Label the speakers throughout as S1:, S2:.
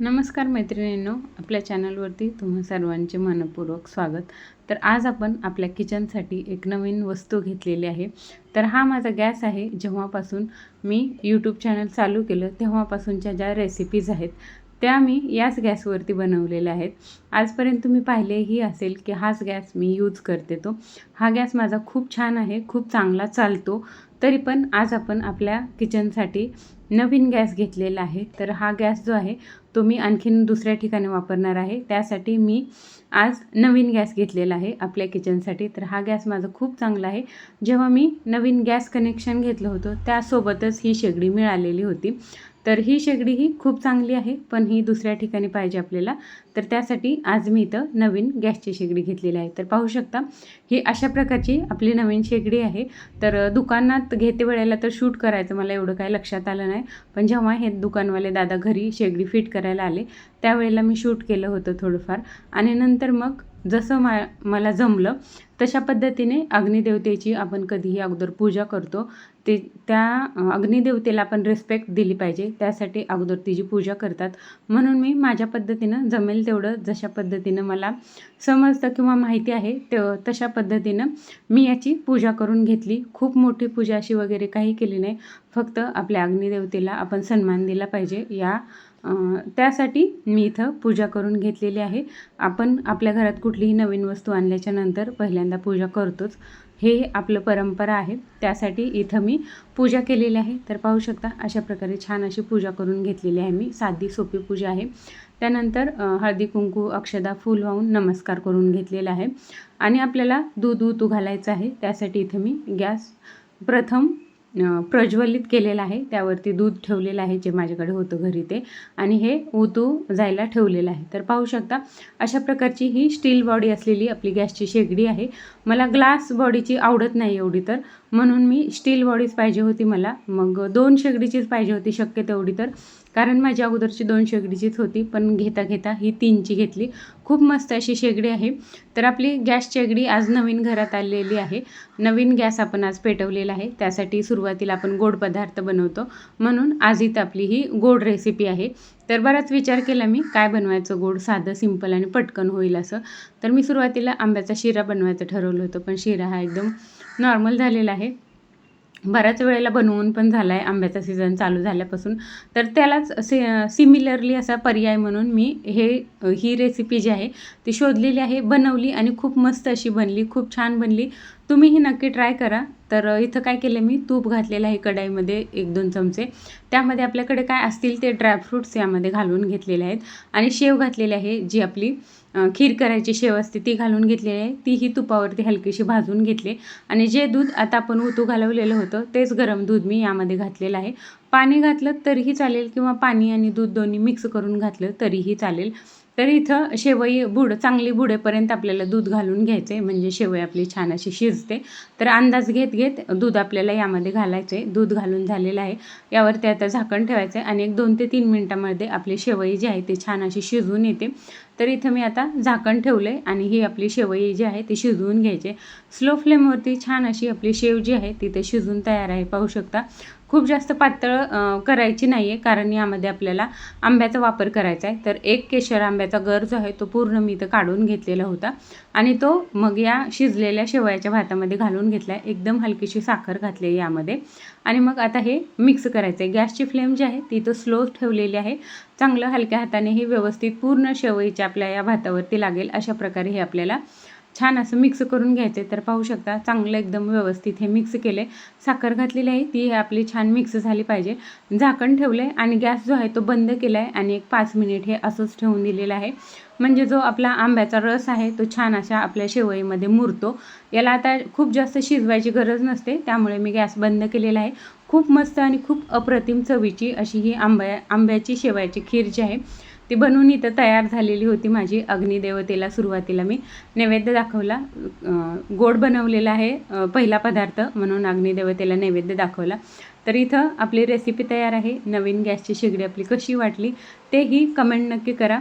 S1: नमस्कार मैत्रिणींनो आपल्या चॅनलवरती तुम्हा सर्वांचे मनपूर्वक स्वागत. तर आज आपण आपल्या किचनसाठी एक नवीन वस्तू घेतलेली आहे. तर हा माझा गॅस आहे. जेव्हापासून मी यूट्यूब चॅनल चालू केलं तेव्हापासूनच्या ज्या रेसिपीज आहेत त्या मी याच गॅसवरती बनवलेल्या आहेत. आजपर्यंत तुम्ही पाहिलेही असेल की हाच गॅस मी यूज करते तो. हा गॅस माझा खूप छान आहे खूप चांगला चालतो. तरी पण आज आपण आपल्या किचनसाठी नवीन गॅस घेतलेला आहे. तर हा गॅस जो आहे तो मी आणखीन दुसऱ्या ठिकाणी वापरणार आहे. त्यासाठी मी आज नवीन गॅस घेतलेला आहे आपल्या किचनसाठी. तर हा गॅस माझा खूप चांगला आहे. जेव्हा मी नवीन गॅस कनेक्शन घेतलं होतं त्यासोबतच ही शेगडी मिळालेली होती. तर ही शेगडी ही खूप चांगली आहे पण ही दुसऱ्या ठिकाणी पाहिजे आपल्याला. तर त्यासाठी आज मी इथं नवीन गॅसची शेगडी घेतलेली आहे. तर पाहू शकता ही अशा प्रकारची आपली नवीन शेगडी आहे. तर दुकानात घेते वेळेला तर शूट करायचं मला एवढं काय लक्षात आलं नाही. पण जेव्हा हे दुकानवाले दादा घरी शेगडी फिट करायला आले त्यावेळेला मी शूट केलं होतं थोडंफार. आणि नंतर मग जसं मा मला जमलं तशा पद्धतीने अग्निदेवतेची आपण कधीही अगोदर पूजा करतो. ते त्या अग्निदेवतेला आपण रिस्पेक्ट दिली पाहिजे. त्यासाठी अगोदर तिची पूजा करतात. म्हणून मी माझ्या पद्धतीनं जमेल तेवढं जशा पद्धतीनं मला समजतं किंवा माहिती आहे ते तशा पद्धतीनं मी याची पूजा करून घेतली. खूप मोठी पूजा अशी वगैरे काही केली नाही. फक्त आपल्या अग्निदेवतेला आपण सन्मान दिला पाहिजे या त्यासाठी मी इथं पूजा करून घेतलेली आहे. आपण आपल्या घरात कुठलीही नवीन वस्तू आणल्याच्या नंतर पहिल्यांदा पूजा करतोच. हे आपलं परंपरा आहे. त्यासाठी इथं मी पूजा केलेली आहे. तर पाहू शकता अशा प्रकारे छान अशी पूजा करून घेतलेली आहे मी. साधी सोपी पूजा आहे. त्यानंतर हळदी कुंकू अक्षदा फूल वाहून नमस्कार करून घेतलेला आहे. आणि आपल्याला दूध दूध घालायचं आहे. त्यासाठी इथं मी गॅस प्रथम प्रज्वलित केलेलं आहे. त्यावरती दूध ठेवलेलं आहे जे माझ्याकडे होतं घरी ते. आणि हे ओतू जायला ठेवलेलं आहे. तर पाहू शकता अशा प्रकारची ही स्टील बॉडी असलेली आपली गॅसची शेगडी आहे. मला ग्लास बॉडीची आवडत नाही एवढी तर. म्हणून मी स्टील बॉडीच पाहिजे होती मला. मग दोन शेगडीचीच पाहिजे होती शक्य तेवढी तर. कारण माझ्या अगोदरची दोन शेगडीचीच होती पण घेता घेता ही तीनची घेतली. खूप मस्त अशी शेगडी आहे. तर आपली गॅस शेगडी आज नवीन घरात आलेली आहे. नवीन गॅस आपण आज पेटवलेला आहे. त्यासाठी सुरुवातीला आपण गोड पदार्थ बनवतो. म्हणून आज इथं आपली ही गोड रेसिपी आहे. तर बराच विचार केला मी काय बनवायचं गोड? साधं सिंपल आणि पटकन होईल असं. तर मी सुरुवातीला आंब्याचा शिरा बनवायचं ठरवलं होतं पण शिरा हा एकदम नॉर्मल झालेला आहे. बऱ्याच वेळेला बनवून पण झाला आहे आंब्याचा सीझन चालू झाल्यापासून. तर त्यालाच सि सिमिलरली असा पर्याय म्हणून मी हे ही रेसिपी जी आहे ती शोधलेली आहे बनवली आणि खूप मस्त अशी बनली खूप छान बनली. तुम्हीही नक्की ट्राय करा. तर इथं काय केलं मी? तूप घातलेलं आहे कढाईमध्ये एक दोन चमचे. त्यामध्ये आपल्याकडे काय असतील ते ड्रायफ्रूट्स यामध्ये घालून घेतलेले आहेत. आणि शेव घातलेली आहे जी आपली खीर करायची शेव असते ती घालून घेतलेली आहे. तीही तुपावरती हलकीशी भाजून घेतली. आणि जे दूध आता आपण उतू घालवलेलं होतं तेच गरम दूध मी यामध्ये घातलेलं आहे. पाणी घातलं तरीही चालेल किंवा पाणी आणि दूध दोन्ही मिक्स करून घातलं तरीही चालेल. तर इथं शेवई बुड चांगली बुडेपर्यंत आपल्याला दूध घालून घ्यायचं आहे म्हणजे शेवई आपली छान अशी शिजते. तर अंदाज घेत घेत दूध आपल्याला यामध्ये घालायचं. आहे दूध घालून झालेलं आहे. यावरती आता झाकण ठेवायचं आहे आणि एक दोन ते तीन मिनटामध्ये आपली शेवई जी आहे ती छान अशी शिजून येते. तर इथं मी आता झाकण ठेवलं आहे आणि ही आपली शेवई जी आहे ती शिजवून घ्यायची. स्लो फ्लेमवरती छान अशी आपली शेव जी आहे ती ते शिजून तयार आहे. पाहू शकता. खूप जास्त पातळ करायची नाही आहे कारण यामध्ये आपल्याला आंब्याचा वापर करायचा आहे. तर एक केशर आंब्याचा गर जो आहे तो पूर्ण मी इथं काढून घेतलेला होता. आणि तो मग या शिजलेल्या शेवयाच्या भातामध्ये घालून घेतला आहे. एकदम हलकीशी साखर घातली आहे यामध्ये. आणि मग आता हे मिक्स करायचं आहे. गॅसची फ्लेम जी आहे ती तो स्लो ठेवलेली आहे. चांगलं हलक्या हाताने हे व्यवस्थित पूर्ण शेवईच्या आपल्या या भातावरती लागेल. अशा प्रकारे हे आपल्याला छान असं मिक्स करून घ्यायचे तर पाहू शकता चांगलं एकदम व्यवस्थित हे मिक्स केले. साखर घातलेली आहे ती आपली छान मिक्स झाली पाहिजे. झाकण ठेवलं आहे आणि गॅस जो आहे तो बंद केला आहे आणि एक पाच मिनिट हे असंच ठेवून दिलेलं आहे. म्हणजे जो आपला आंब्याचा रस आहे तो छान अशा आपल्या शेवईमध्ये मुरतो. याला आता खूप जास्त शिजवायची गरज नसते त्यामुळे मी गॅस बंद केलेला आहे. खूप मस्त आणि खूप अप्रतिम चवीची अशी ही आंब्या आंब्याची शेवयाची खीर जी आहे ती बनवून इथं तयार झालेली होती माझी अग्निदेवतेला सुरुवातीला. मी नैवेद्य दाखवला. गोड बनवलेला आहे पहिला पदार्थ म्हणून अग्निदेवतेला नैवेद्य दाखवला. तर इथं आपली रेसिपी तयार आहे. नवीन गॅसची शेगडी आपली कशी वाटली तेही कमेंट नक्की करा.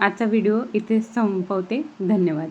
S1: आजचा व्हिडिओ इथे संपवते. धन्यवाद.